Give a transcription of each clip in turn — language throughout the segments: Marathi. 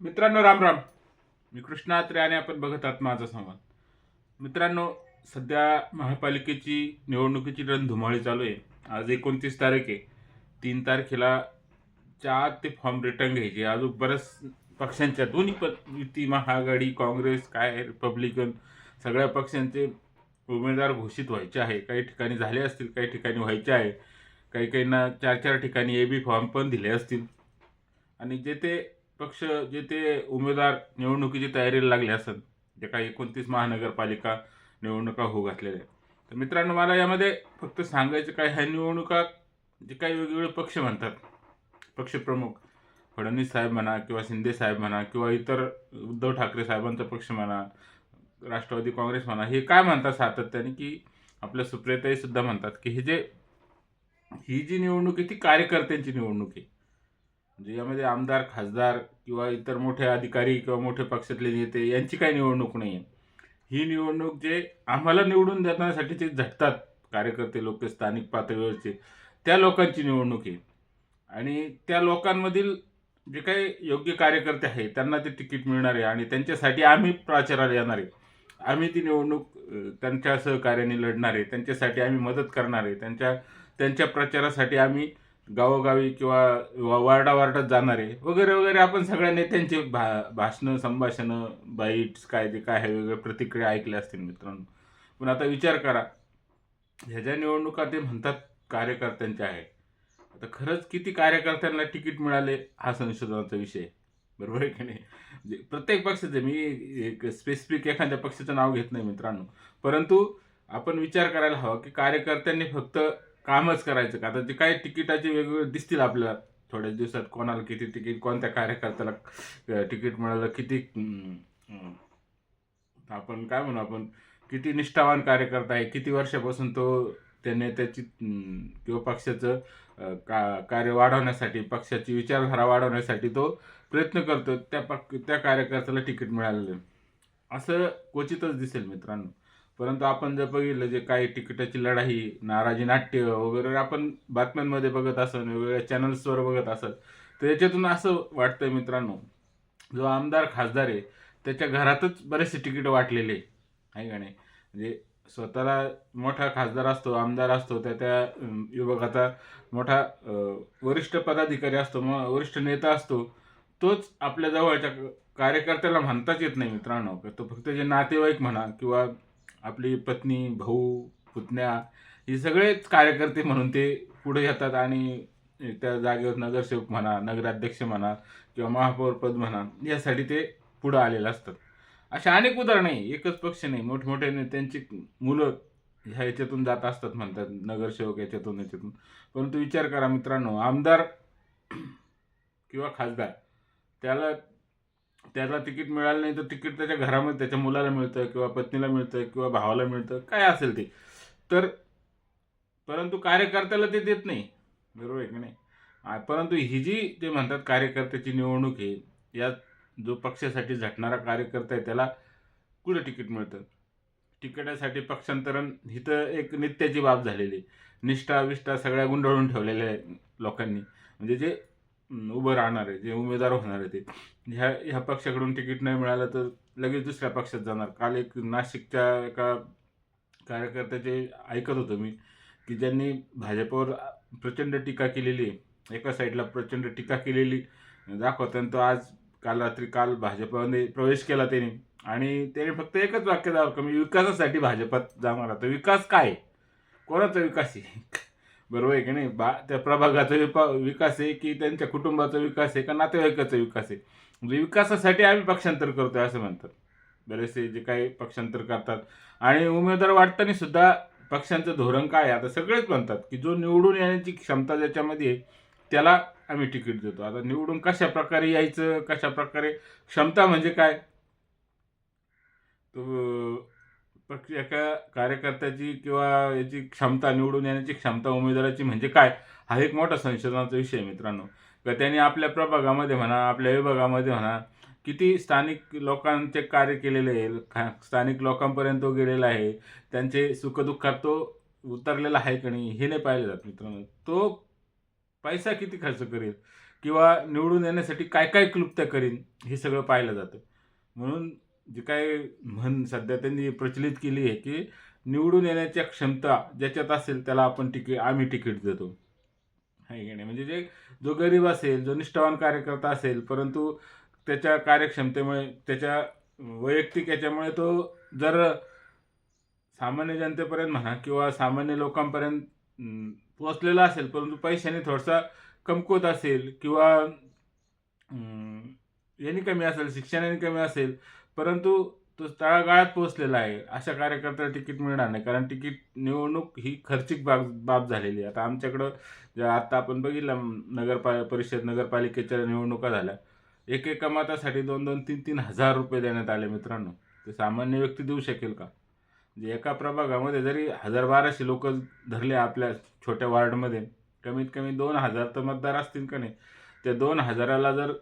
मित्रांनो राम राम. मी कृष्णा आणि आपण बघत आहात माझा संवाद. मित्रांनो सध्या महापालिकेची निवडणुकीची रणधुमाळी चालू आहे. आज एकोणतीस तारीख. आहे तीन तारखेला चार ते फॉर्म रिटर्न घ्यायचे. अजून बऱ्याच पक्षांच्या दोन्ही प युती महाआघाडी काँग्रेस काय रिपब्लिकन सगळ्या पक्षांचे उमेदवार घोषित व्हायचे आहे. काही ठिकाणी झाले असतील काही ठिकाणी व्हायचे आहे. काही काहींना चार चार ठिकाणी ए बी फॉर्म पण दिले असतील. आणि जे ते पक्ष जे ते उमेदवार निवडणुकीची तयारीला लागले असत जे काही एकोणतीस महानगरपालिका निवडणुका होऊ घातलेल्या आहेत. तर मित्रांनो मला यामध्ये फक्त सांगायचं काय ह्या निवडणुका जे काही वेगवेगळे पक्ष म्हणतात पक्षप्रमुख फडणवीस साहेब म्हणा किंवा शिंदे साहेब म्हणा किंवा इतर उद्धव ठाकरे साहेबांचा पक्ष म्हणा राष्ट्रवादी काँग्रेस म्हणा हे काय म्हणतात सातत्याने की आपल्या सुप्रियताईसुद्धा म्हणतात की हे जे ही जी निवडणूक आहे ती कार्यकर्त्यांची निवडणूक आहे. म्हणजे यामध्ये आमदार खासदार किंवा इतर मोठे अधिकारी किंवा मोठे पक्षातले नेते यांची काही निवडणूक नाही आहे ही निवडणूक जे आम्हाला निवडून देण्यासाठी जे झटतात कार्यकर्ते लोक स्थानिक पातळीवरचे त्या लोकांची निवडणूक आहे. आणि त्या लोकांमधील जे काही योग्य कार्यकर्ते आहे त्यांना ते तिकीट मिळणार आहे आणि त्यांच्यासाठी आम्ही प्रचाराला येणार आहे. आम्ही ती निवडणूक त्यांच्या सहकार्याने लढणार आहे त्यांच्यासाठी आम्ही मदत करणार आहे त्यांच्या त्यांच्या प्रचारासाठी आम्ही गावोगावी किंवा वार्डावार्डात जाणारे वगैरे वगैरे आपण सगळ्या नेत्यांचे भा भाषणं संभाषणं बाईट्स काय ते काय आहे वेगवेगळ्या प्रतिक्रिया ऐकल्या असतील मित्रांनो. पण आता विचार करा ह्या ज्या निवडणुका ते म्हणतात कार्यकर्त्यांच्या आहे आता खरंच किती कार्यकर्त्यांना तिकीट मिळाले हा संशोधनाचा विषय. बरोबर आहे की नाही? म्हणजे प्रत्येक पक्षाचे मी एक स्पेसिफिक एखाद्या पक्षाचं नाव घेत नाही मित्रांनो. परंतु आपण विचार करायला हवा की कार्यकर्त्यांनी फक्त कामच करायचं का? आता ते काय तिकिटाचे वेगवेगळे दिसतील आपल्याला. थोड्या दिवसात कोणाला किती तिकीट कोणत्या कार्यकर्त्याला तिकीट मिळालं किती आपण काय म्हणू आपण किती निष्ठावान कार्यकर्ता आहे किती वर्षापासून तो त्या नेत्याची किंवा पक्षाचं का कार्य वाढवण्यासाठी पक्षाची विचारधारा वाढवण्यासाठी तो प्रयत्न करतो त्या पक्ष त्या कार्यकर्त्याला तिकीट मिळालेलं. आहे. असं क्वचितच दिसेल मित्रांनो. परंतु आपण जर बघितलं जे काही तिकिटाची लढाई नाराजी नाट्य वगैरे आपण बातम्यांमध्ये बघत असत वेगवेगळ्या चॅनल्सवर बघत असत तर याच्यातून असं वाटतंय मित्रांनो जो आमदार खासदार आहे त्याच्या घरातच बरेचसे तिकीट वाटलेले आहे. का नाही? म्हणजे स्वतःला मोठा खासदार असतो आमदार असतो त्या त्या युवकाचा विभागाचा मोठा वरिष्ठ पदाधिकारी असतो मग वरिष्ठ नेता असतो तोच आपल्या जवळच्या कार्यकर्त्याला म्हणताच येत नाही मित्रांनो. तो फक्त जे नातेवाईक म्हणा किंवा आपली पत्नी भाऊ पुतण्या हे सगळेच कार्यकर्ते म्हणून ते पुढे येतात आणि त्या जागेवर नगरसेवक म्हणा नगराध्यक्ष म्हणा किंवा महापौरपद म्हणा यासाठी ते पुढं आलेले असतात. अशा अनेक उदाहरणं आहे. एकच पक्ष नाही. मोठमोठे नेत्यांची मुलं ह्या याच्यातून जात असतात म्हणतात. नगरसेवक याच्यातून याच्यातून परंतु विचार करा मित्रांनो आमदार किंवा खासदार त्याला त्याला तिकीट मिळालं नाही तर तिकीट त्याच्या घरामध्ये त्याच्या मुलाला मिळतं किंवा पत्नीला मिळतं किंवा भावाला मिळतं काय असेल ते. तर परंतु कार्यकर्त्याला ते देत नाही. बरोबर आहे की नाही? परंतु ही जी ते म्हणतात कार्यकर्त्याची निवडणूक आहे यात जो पक्षासाठी झटणारा कार्यकर्ता आहे त्याला कुठं तिकीट मिळतं? तिकिटासाठी पक्षांतरण ही तर एक नित्याची बाब झालेली आहे. निष्ठा विष्ठा सगळ्या गुंडाळून ठेवलेल्या आहे लोकांनी. म्हणजे जे उभं राहणार आहे जे उमेदवार होणार आहे ते. ह्या ह्या पक्षाकडून तिकीट नाही मिळालं तर लगेच दुसऱ्या पक्षात जाणार. काल एक नाशिकच्या एका कार्यकर्त्याचे ऐकत होतो मी की ज्यांनी भाजपवर प्रचंड टीका केलेली आहे. एका साईडला प्रचंड टीका केलेली दाखवताना तो आज काल रात्री काल भाजपमध्ये प्रवेश केला त्याने. आणि त्याने फक्त एकच वाक्य दाखवलं मी विकासासाठी भाजपात जाणार आता विकास काय? कोणाचा विकास आहे? बरोबर आहे की नाही? बा त्या प्रभागाचा विपा विकास आहे की त्यांच्या कुटुंबाचा विकास आहे का नातेवाईकाचा विकास आहे? म्हणजे विकासासाठी आम्ही पक्षांतर करतो असं म्हणतात. बरेचसे जे काही पक्षांतर करतात. आणि उमेदवार वाटताना सुद्धा पक्षांचं धोरण काय आहे? आता सगळेच म्हणतात की जो निवडून येण्याची क्षमता ज्याच्यामध्ये आहे त्याला आम्ही तिकीट देतो. आता निवडून कशा प्रकारे यायचं कशा प्रकारे क्षमता म्हणजे काय? तो पक्ष एका कार्यकर्त्याची किंवा याची क्षमता निवडून येण्याची क्षमता उमेदवाराची म्हणजे काय? हा एक मोठा संशोधनाचा विषय मित्रांनो. का त्यांनी आपल्या प्रभागामध्ये म्हणा आपल्या विभागामध्ये म्हणा किती स्थानिक लोकांचे कार्य केलेले आहे खा स्थानिक लोकांपर्यंत तो गेलेला आहे त्यांचे सुखदुःखात तो उतरलेला आहे का नाही हे नाही पाहिलं जात मित्रांनो. तो पैसा किती खर्च करेल किंवा निवडून येण्यासाठी काय काय क्लुप्त्या करीन हे सगळं पाहिलं जातं. म्हणून जे काय म्हण सध्या त्यांनी प्रचलित केली आहे की निवडून येण्याच्या क्षमता ज्याच्यात असेल त्याला आपण तिकीट आम्ही तिकीट देतो. आहे की नाही? म्हणजे जे जो गरीब असेल जो निष्ठावान कार्यकर्ता असेल परंतु त्याच्या कार्यक्षमतेमुळे त्याच्या वैयक्तिक याच्यामुळे तो जर सामान्य जनतेपर्यंत म्हणा किंवा सामान्य लोकांपर्यंत पोचलेला असेल परंतु पैशाने थोडासा कमकुवत असेल किंवा अं, याने कमी असेल शिक्षणाने कमी असेल परंतु तो तळागाळात पोहोचलेला आहे. अशा कार्यकर्त्याला तिकीट मिळणार नाही. कारण तिकीट निवडणूक ही खर्चिक बाब बाब झालेली आहे. आता आमच्याकडं ज्या आता आपण बघितलं नगरपा परिषद नगरपालिकेच्या निवडणुका झाल्या. एक एका मतासाठी दोन दोन तीन तीन हजार रुपये देण्यात आले मित्रांनो. ते सामान्य व्यक्ती देऊ शकेल का? म्हणजे एका प्रभागामध्ये जरी हजार बाराशे लोक धरले आपल्या छोट्या वार्डमध्ये कमीत कमी दोन हजार तर मतदार असतील का नाही? त्या दोन हजाराला जर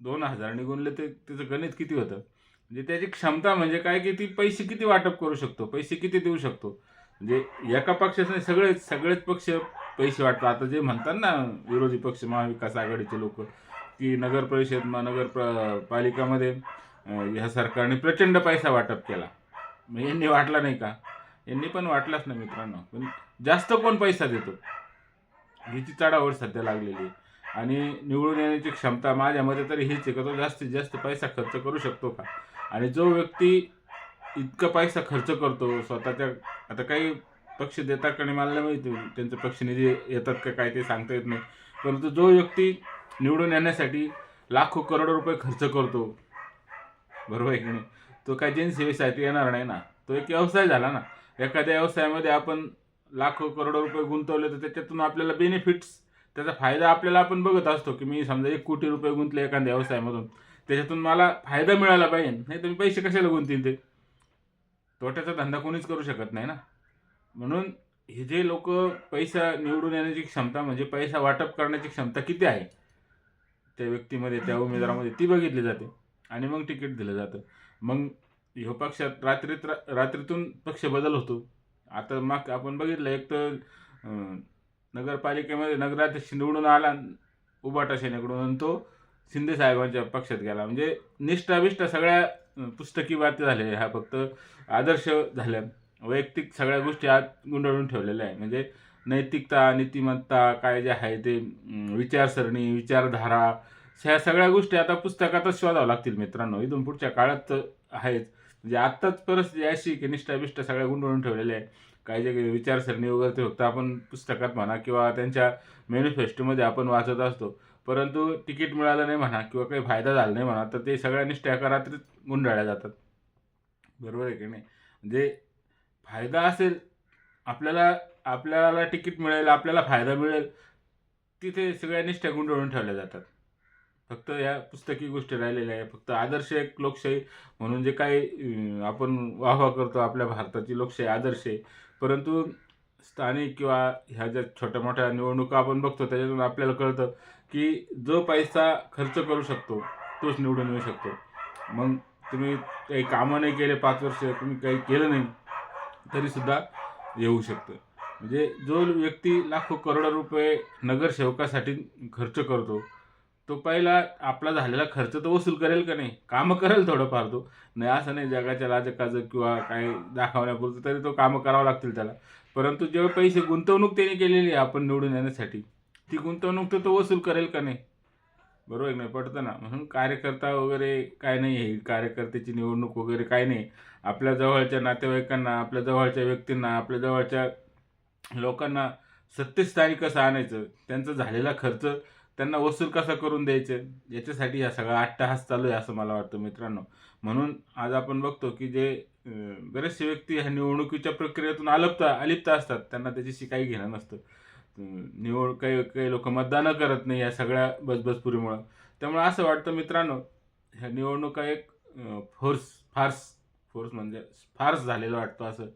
दोन हजाराने गुणले ते त्याचं गणित किती होतं? म्हणजे त्याची क्षमता म्हणजे काय की ती पैसे किती वाटप करू शकतो? पैसे किती देऊ शकतो? म्हणजे एका पक्षाने सगळेच सगळेच पक्ष पैसे वाटतात. आता जे म्हणतात ना विरोधी पक्ष महाविकास आघाडीचे लोक की नगर परिषद नगर प्र पालिकामध्ये ह्या सरकारने प्रचंड पैसा वाटप केला. मग यांनी वाटला नाही का? यांनी पण वाटलाच ना मित्रांनो. पण जास्त कोण पैसा देतो? ह्याची चढावड सध्या लागलेली आहे. आणि निवडून येण्याची क्षमता माझ्या मते तरी हीच आहे का तो जास्तीत जास्त पैसा खर्च करू शकतो का? आणि जो व्यक्ती इतका पैसा खर्च करतो स्वतःच्या आता काही पक्ष देतात का नाही मला माहिती त्यांचे पक्ष निधी येतात का काय ते सांगता येत नाही. परंतु जो व्यक्ती निवडून येण्यासाठी लाखो करोडो रुपये खर्च करतो बरोबर आहे की नाही? तो काय जनसेवेसाठी येणार नाही ना? तो एक व्यवसाय झाला ना? एखाद्या व्यवसायामध्ये आपण लाखो करोडो रुपये गुंतवले तर त्याच्यातून आपल्याला बेनिफिट्स त्याचा फायदा आपल्याला आपण बघत असतो की मी समजा एक कोटी रुपये गुंतले एखाद्या व्यवसायामधून त्याच्यातून मला फायदा मिळाला पाहिजे. नाही तर मी पैसे कशाला गुंतीन ते? तोट्याचा धंदा कोणीच करू शकत नाही ना. म्हणून हे जे लोक पैसा निवडून येण्याची क्षमता म्हणजे पैसा वाटप करण्याची क्षमता किती आहे त्या व्यक्तीमध्ये त्या उमेदवारामध्ये ती बघितली जाते. आणि मग तिकीट दिलं जातं. मग ह्यो पक्षात रात्रीत रात्रीतून पक्ष बदल होतो. आता मग आपण बघितलं एक तर नगरपालिकेमध्ये नगराध्यक्ष निवडून आला उबाटा सेनेकडून आणि तो शिंदे साहेबांच्या पक्षात गेला. म्हणजे निष्ठाबिष्ठा सगळ्या पुस्तकी बाती झाले हा फक्त आदर्श झाल्या. वैयक्तिक सगळ्या गोष्टी आत गुंडाळून ठेवलेल्या आहे म्हणजे नैतिकता नीतिमत्ता काय जे आहे ते विचारसरणी विचारधारा ह्या सगळ्या गोष्टी आता पुस्तकातच शोधावं लागतील मित्रांनो. इथून पुढच्या काळात तर आहेच. म्हणजे आत्ताच परिस्थिती अशी की निष्ठाबिष्टा सगळ्या गुंडाळून ठेवलेल्या आहे काही जे काही विचारसरणी वगैरे ते फक्त आपण पुस्तकात म्हणा किंवा त्यांच्या मॅनिफेस्टोमध्ये आपण वाचत असतो. परंतु तिकीट मिळालं नाही म्हणा किंवा काही फायदा झाला नाही म्हणा तर ते सगळ्या निष्ठा एका गुंडाळल्या जातात. बरोबर आहे की नाही? म्हणजे फायदा असेल आपल्याला आपल्याला तिकीट मिळेल आपल्याला फायदा मिळेल तिथे सगळ्या निष्ठा गुंडाळून ठेवल्या जातात. फक्त या पुस्तकी गोष्टी राहिलेल्या आहे फक्त आदर्श एक लोकशाही म्हणून जे काही आपण वाहवा करतो आपल्या भारताची लोकशाही आदर्श आहे परंतु स्थानिक किंवा ह्या ज्या छोट्या मोठ्या निवडणुका आपण बघतो त्याच्यातून आपल्याला कळतं की जो पैसा खर्च करू शकतो तोच निवडून येऊ शकतो. मग तुम्ही काही कामं नाही केले पाच वर्ष तुम्ही काही केलं नाही तरीसुद्धा येऊ शकतं. म्हणजे जो व्यक्ती लाखो करोडो रुपये नगरसेवकासाठी खर्च करतो तो पहिला आपला झालेला खर्च तो वसूल करेल का नाही? कामं करेल थोडंफार तो. नाही असं नाही जगाच्या लाजकाजक किंवा काय दाखवण्यापुरतं तरी तो कामं करावं लागतील त्याला. परंतु जेव्हा पैसे गुंतवणूक त्याने केलेली आहे आपण निवडून येण्यासाठी ती गुंतवणूक तर तो वसूल करेल का नाही? बरोबर आहे नाही? पडतं ना. म्हणून कार्यकर्ता वगैरे काय नाही आहे. कार्यकर्त्याची निवडणूक वगैरे काय नाही. आपल्या जवळच्या नातेवाईकांना आपल्या जवळच्या व्यक्तींना आपल्या जवळच्या लोकांना सत्यस्थानी कसं आणायचं? त्यांचा झालेला खर्च त्यांना वसूल कसा करून द्यायचं? याच्यासाठी हा सगळा अट्टहास चालू आहे असं मला वाटतं मित्रांनो. म्हणून आज आपण बघतो की जे बरेचसे व्यक्ती ह्या निवडणुकीच्या प्रक्रियेतून अलिप्त अलिप्त असतात. त्यांना त्याच्याशी काही घेणं नसतं. निवड काही काही लोक मतदानं करत नाही या सगळ्या बसबसपुरीमुळं. त्यामुळे असं वाटतं मित्रांनो ह्या निवडणुका एक फोर्स फार्स फोर्स म्हणजे फार्स झालेलं वाटतं असं.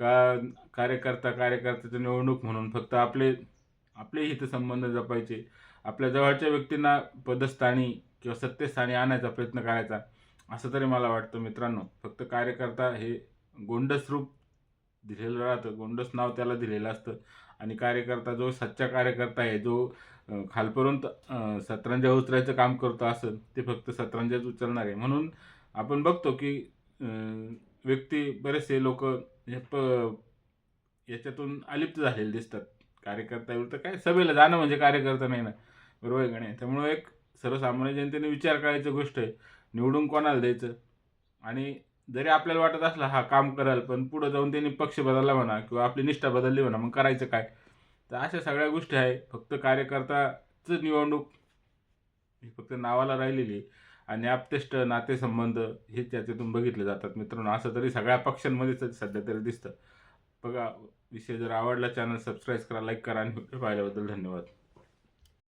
का कार्यकर्ता कार्यकर्त्याचं निवडणूक म्हणून फक्त आपले आपले हितसंबंध जपायचे. आपल्या जवळच्या व्यक्तींना पदस्थानी किंवा सत्तेस्थानी आणायचा प्रयत्न करायचा असं तरी मला वाटतं मित्रांनो. फक्त कार्यकर्ता हे गोंडस रूप दिलेलं राहतं गोंडस नाव त्याला दिलेलं असतं. आणि कार्यकर्ता जो सच्चा कार्यकर्ता आहे जो खालपर्यंत सतरंजा उचलायचं काम करतो असं ते फक्त सतरंजाच उचलणार आहे. म्हणून आपण बघतो की व्यक्ती बरेचसे लोक हे प याच्यातून अलिप्त झालेले दिसतात. कार्यकर्ता तर काय सभेला जाणं म्हणजे कार्यकर्ता नाही ना. बरोबर आहे का नाही त्यामुळे एक सर्वसामान्य जनतेने विचार करायची गोष्ट आहे निवडून कोणाला द्यायचं? आणि जरी आपल्याला वाटत असला हा काम कराल पण पुढं जाऊन त्यांनी पक्ष बदलला म्हणा किंवा आपली निष्ठा बदलली म्हणा मग करायचं काय? तर अशा सगळ्या गोष्टी आहे. फक्त कार्यकर्ताच निवडणूक ही फक्त नावाला राहिलेली आहे. आणि आप्तेष्ट नातेसंबंध हे त्याच्यातून बघितले जातात. मित्रांनो असं तरी सगळ्या पक्षांमध्येच सध्या तरी दिसतं. बघा विषय जर आवडला चॅनल सबस्क्राईब करा लाईक करा आणि व्हिडिओ पाहिल्याबद्दल धन्यवाद.